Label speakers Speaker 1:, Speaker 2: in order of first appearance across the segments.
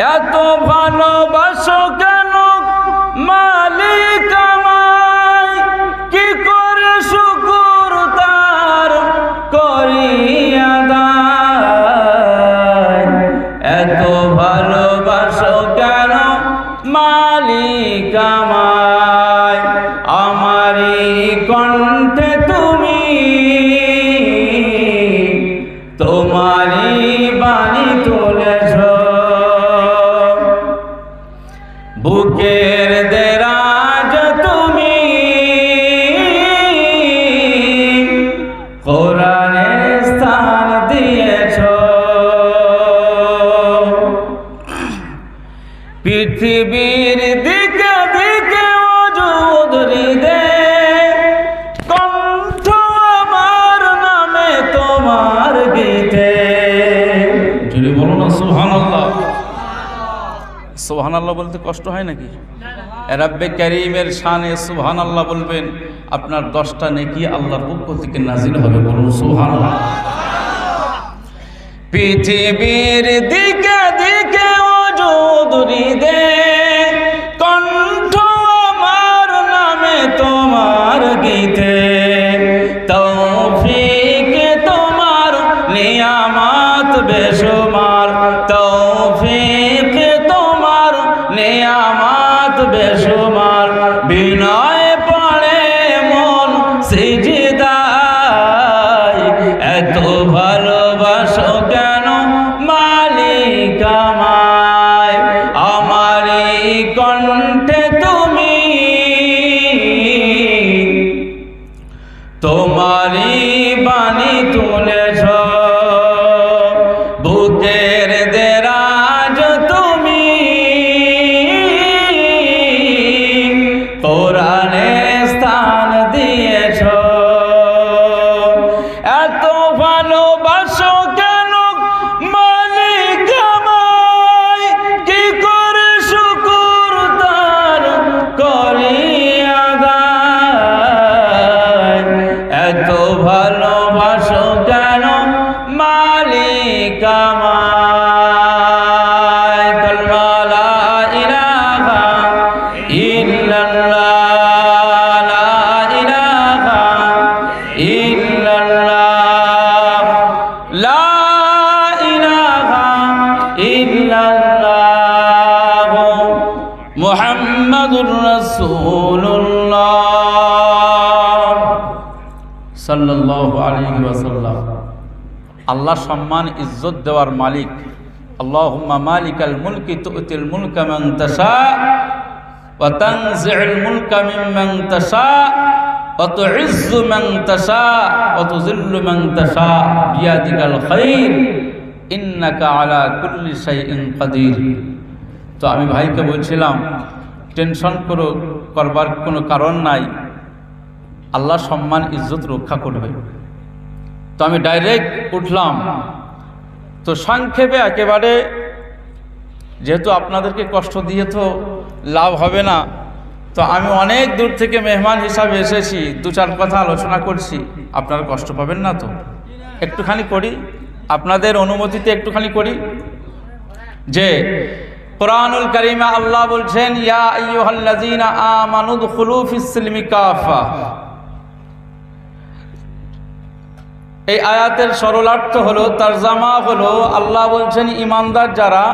Speaker 1: এত ভালোবাসো কেন? মালিক আমায় কি করে শুকুর তার করিয়া দায়? এত ভালোবাসো কেন? মালিক আমায়, আমারই কণ্ঠে বুকের দেরাজ তুমি। কোরআনে স্থান দিয়েছ। পৃথিবীর সুবহান আল্লাহ বলতে কষ্ট হয় নাকি? রাব্বে করিমের শানে সুবহান আল্লাহ বলবেন, আপনার দশটা নেকি আল্লাহর পক্ষ থেকে নাজিল হবে বলুন সুবহান পৃথিবীর দিকে দিকে অজুদ হৃদে নিয়ামাত সাল্লাল্লাহু আলাইহি ওয়াসাল্লাম। আল্লাহ সম্মান, ইজ্জত দেওয়ার মালিক। আল্লাহুম্মা মালিকাল মুলকি তুতিল মুলকা মান তাশা, ওয়া তানজি'ুল মুলকা মিম্মান তাশা, ওয়া তু'ইজ্জু মান তাশা, ওয়া তুযিল্লু মান তাশা। আলা কুল্লি শাইইন কাদির। তো আমি ভাইকে বলছিলাম, টেনশন করো, করবার কোনো কারণ নাই। আল্লাহ সম্মান, ইজ্জত রক্ষা করবে। তো আমি ডাইরেক্ট উঠলাম। তো সংক্ষেপে একেবারে, যেহেতু আপনাদেরকে কষ্ট দিয়ে তো লাভ হবে না, তো আমি অনেক দূর থেকে মেহমান হিসাবে এসেছি, দু চার কথা আলোচনা করছি। আপনারা কষ্ট পাবেন না তো। একটুখানি করি, আপনাদের অনুমতিতে একটুখানি করি। যে, কোরআনুল করিমা আল্লাহ বলছেন, ইয়া আইয়ুহাল্লাযীনা আমানু দুখুলু ফিস এই আয়াতের সরলার্থ হলো, তারজামা হলো, আল্লাহ বলছেন, ইমানদার যারা,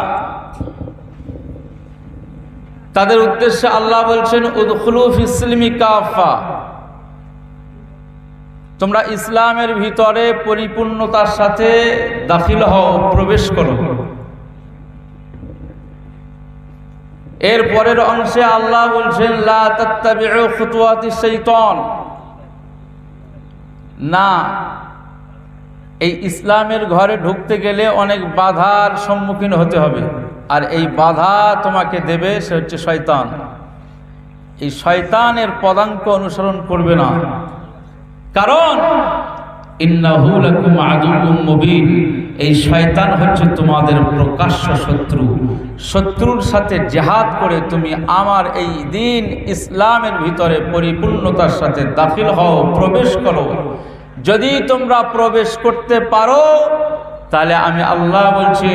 Speaker 1: তাদের উদ্দেশ্যে আল্লাহ বলছেন, উদখুলু ফিসলিমি কাফা। তোমরা ইসলামের ভিতরে পরিপূর্ণতার সাথে দাখিল হও, প্রবেশ করো। এর পরের অংশে আল্লাহ বলছেন, লা তাত্তাবিউ খুতুওয়াতি শাইতান। না এই ইসলামের ঘরে ঢুকতে গেলে অনেক বাধার সম্মুখীন হতে হবে। আর এই বাধা তোমাকে দেবে সে হচ্ছে শয়তান। এই শয়তানের পদাঙ্ক অনুসরণ করবে না। কারণ এই শয়তান হচ্ছে তোমাদের প্রকাশ্য শত্রু। শত্রুর সাথে জেহাদ করে তুমি আমার এই দিন ইসলামের ভিতরে পরিপূর্ণতার সাথে দাখিল হও, প্রবেশ করো। যদি তোমরা প্রবেশ করতে পারো, তাহলে আমি আল্লাহ বলছি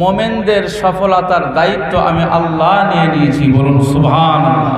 Speaker 1: মোমেনদের সফলতার দায়িত্ব আমি আল্লাহ নিয়ে নিয়েছি, বলুন সুবহানাল্লাহ।